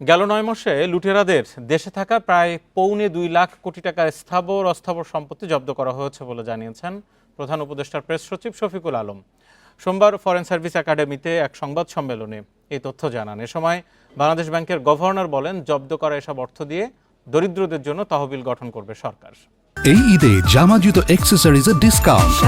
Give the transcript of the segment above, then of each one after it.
গেল নয় মাসে লুটেরাদের দেশে থাকা প্রায় পৌনে দুই লাখ কোটি টাকার স্থাবর অস্থাবর সম্পত্তি জব্দ করা হয়েছে বলে জানিয়েছেন প্রধান উপদেষ্টার প্রেস সচিব শফিকুল আলম। সোমবার ফরেন সার্ভিস একাডেমিতে এক সংবাদ সম্মেলনে এই তথ্য জানান। এ সময় বাংলাদেশ ব্যাংকের গভর্নর বলেন জব্দ করা এসব অর্থ দিয়ে দরিদ্রদের জন্য তহবিল গঠন করবে সরকার। এই ঈদে জামা জুতো অ্যাক্সেসরিজের ডিসকাউন্ট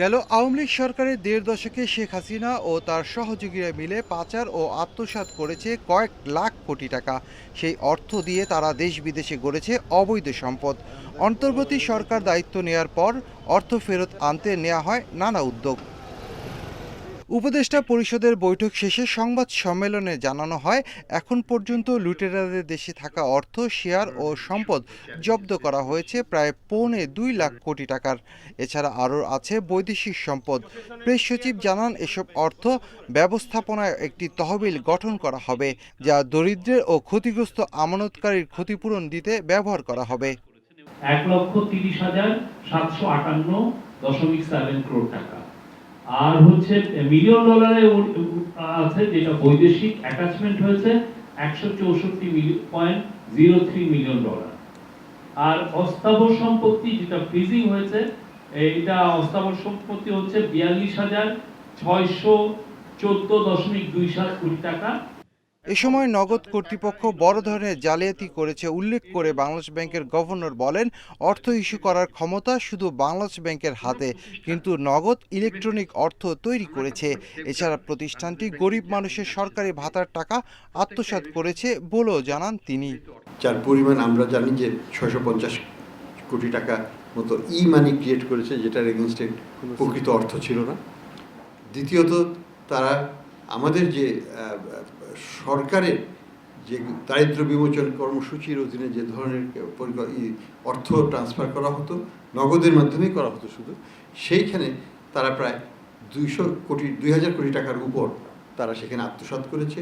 গেল আওয়ামী লীগ সরকারের দেড় দশকে শেখ হাসিনা ও তার সহযোগীরা মিলে পাচার ও আত্মসাত করেছে কয়েক লাখ কোটি টাকা। সেই অর্থ দিয়ে তারা দেশ বিদেশে গড়েছে অবৈধ সম্পদ। অন্তর্বর্তী সরকার দায়িত্ব নেয়ার পর অর্থ ফেরত আনতে নেওয়া হয় নানা উদ্যোগ। উপদেষ্টা পরিষদের বৈঠক শেষে সংবাদ সম্মেলনে জানানো হয়, এখন পর্যন্ত লুটেরাদের দেশে থাকা অর্থ, শেয়ার ও সম্পদ জব্দ করা হয়েছে প্রায় পৌনে দুই লাখ কোটি টাকার। এছাড়া আরও আছে বৈদেশিক সম্পদ। প্রেস সচিব জানান, এসব অর্থ ব্যবস্থাপনায় একটি তহবিল গঠন করা হবে, যা দরিদ্রের ও ক্ষতিগ্রস্ত আমানতকারীর ক্ষতিপূরণ দিতে ব্যবহার করা হবে। এক লক্ষ তিরিশ হাজার সাতশো আটান্ন দশমিক সেভেন টাকা। আর হচ্ছে মিলিয়ন ডলারে আছে যেটা বৈদেশিক অ্যাটাচমেন্ট হয়েছে, একশো চৌষট্টি point zero three million dollar আর অস্থাবর সম্পত্তি যেটা ফ্রিজিং হয়েছে এটা অস্থাবর সম্পত্তি হচ্ছে বিয়াল্লিশ হাজার ছয়শো চোদ্দ দশমিক দুই সাত কোটি টাকা। এ সময় নগদ কর্তৃপক্ষ বড় ধরনের জালিয়াতি করেছে উল্লেখ করে বাংলাদেশ ব্যাংকের গভর্নর বলেন, অর্থ ইস্যু করার ক্ষমতা শুধু বাংলাদেশ ব্যাংকের হাতে, কিন্তু নগদ ইলেকট্রনিক অর্থ তৈরি করেছে। এছাড়া প্রতিষ্ঠানটি গরিব মানুষের সরকারি ভাতার টাকা আত্মসাৎ করেছে বলেও জানান তিনি। যার পরিমাণ আমরা জানি যে ছয়শো পঞ্চাশ কোটি টাকা মতো ই মানি ক্রিয়েট করেছে, যেটার এগেনস্টে প্রকৃত অর্থ ছিল না। দ্বিতীয়ত, তারা আমাদের যে সরকারের যে দারিদ্র বিমোচন কর্মসূচির অধীনে যে ধরনের অর্থ ট্রান্সফার করা হতো নগদের মাধ্যমেই করা হতো শুধু সেইখানে তারা প্রায় দুইশো কোটি দুই হাজার কোটি টাকার উপর তারা সেখানে আত্মসাৎ করেছে।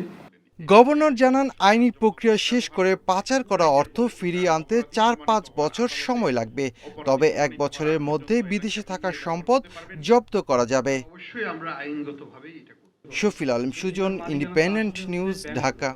গভর্নর জানান আইনি প্রক্রিয়া শেষ করে পাচার করা অর্থ ফিরিয়ে আনতে চার পাঁচ বছর সময় লাগবে। তবে এক বছরের মধ্যে বিদেশে থাকা সম্পদ জব্দ করা যাবে। অবশ্যই আমরা আইনগতভাবে এটা শফিল আলম সুজন ইন্ডিপেন্ডেন্ট নিউজ ঢাকা।